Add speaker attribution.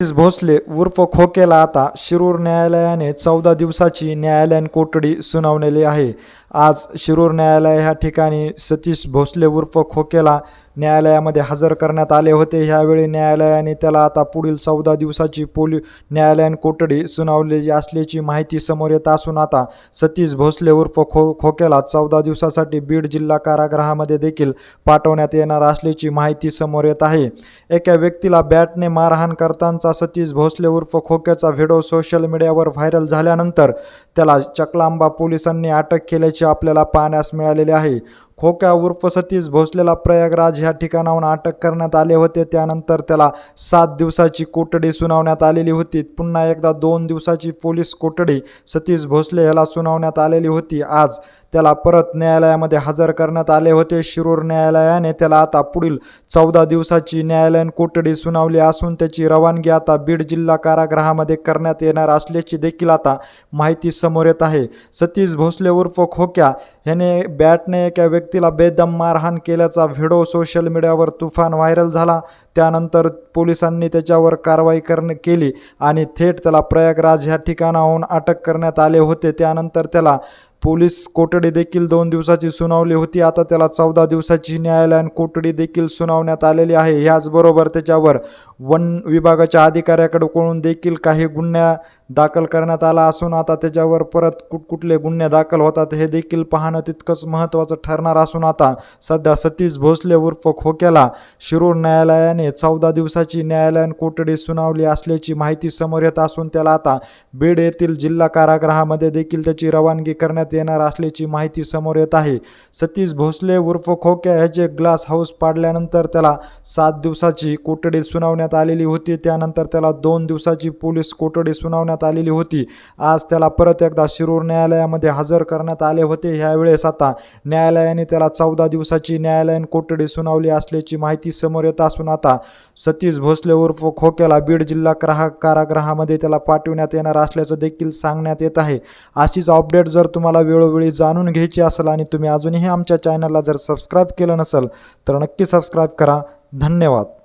Speaker 1: सतीश भोसले उर्फ खोकेला आता शिरूर न्यायालयाने चौदा दिवसाची न्यायालयीन कोठडी सुनावलेली आहे. आज शिरूर न्यायालय ह्या ठिकाणी सतीश भोसले उर्फ खोकेला न्यायालयामध्ये हजर करण्यात आले होते. ह्यावेळी न्यायालयाने त्याला आता पुढील चौदा दिवसाची पोली न्यायालयीन कोठडी सुनावलेली असल्याची माहिती समोर येत असून आता सतीश भोसले उर्फ खो खोक्याला चौदा दिवसासाठी बीड जिल्हा कारागृहामध्ये देखील पाठवण्यात येणार असल्याची माहिती समोर येत आहे. एका व्यक्तीला बॅटने मारहाण करताना सतीश भोसले उर्फ खोक्याचा व्हिडिओ सोशल मीडियावर व्हायरल झाल्यानंतर त्याला चकलांबा पोलिसांनी अटक केल्याचे आपल्याला पाहण्यास मिळालेले आहे. खोक्या उर्फ सतीश भोसलेला प्रयागराज ह्या ठिकाणाहून अटक करण्यात आले होते. त्यानंतर त्याला सात दिवसाची कोठडी सुनावण्यात आलेली होती. पुन्हा एकदा दोन दिवसाची पोलीस कोठडी सतीश भोसले याला सुनावण्यात आलेली होती. आज त्याला परत न्यायालयामध्ये हजर करण्यात आले होते. शिरूर न्यायालयाने त्याला आता पुढील चौदा दिवसाची न्यायालयीन कोठडी सुनावली असून त्याची रवानगी आता बीड जिल्हा कारागृहामध्ये करण्यात येणार असल्याची देखील आता माहिती समोर येत आहे. सतीश भोसले उर्फ खोक्या याने बॅटने एका व्यक्तीला बेदम मारहाण केल्याचा व्हिडिओ सोशल मीडियावर तुफान व्हायरल झाला. त्यानंतर पोलिसांनी त्याच्यावर कारवाई करणे केली आणि थेट त्याला प्रयागराज ह्या ठिकाणाहून अटक करण्यात आले होते. त्यानंतर त्याला पोलीस कोठडी देखील दोन दिवसाची सुनावली होती. आता त्याला चौदा दिवसाची न्यायालयीन कोठडी देखील सुनावण्यात आलेली आहे. ह्याचबरोबर त्याच्यावर वन विभागाच्या अधिकाऱ्याकडून देखील काही गुन्ह्या दाखल करण्यात आला असून आता त्याच्यावर परत कुठकुठले गुन्हे दाखल होतात हे देखील पाहणं तितकंच महत्त्वाचं ठरणार असून आता सध्या सतीश भोसले उर्फ खोक्याला शिरूर न्यायालयाने चौदा दिवसाची न्यायालयीन कोठडी सुनावली असल्याची माहिती समोर येत असून त्याला आता बीड येथील जिल्हा कारागृहामध्ये देखील त्याची रवानगी करण्यात येणार असल्याची माहिती समोर येत आहे. सतीश भोसले उर्फ खोक्या ह्याचे ग्लास हाऊस पाडल्यानंतर त्याला सात दिवसाची कोठडी सुनावण्यात आलेली होती. त्यानंतर त्याला दोन दिवसाची पोलीस कोठडी सुनावण्यात आलेली होती. आज त्याला परत एकदा शिरूर न्यायालयामध्ये हजर करण्यात आले होते. ह्यावेळेस आता न्यायालयाने त्याला चौदा दिवसाची न्यायालयीन कोठडी सुनावली असल्याची माहिती समोर येत असून आता सतीश भोसले उर्फ खोक्याला बीड जिल्हा ग्राह कारागृहामध्ये त्याला पाठवण्यात येणार असल्याचं देखील सांगण्यात येत आहे. अशीच अपडेट जर तुम्हाला वेळोवेळी जाणून घ्यायची असेल आणि तुम्ही अजूनही आमच्या चॅनलला जर सबस्क्राईब केलं नसेल तर नक्की सबस्क्राईब करा. धन्यवाद.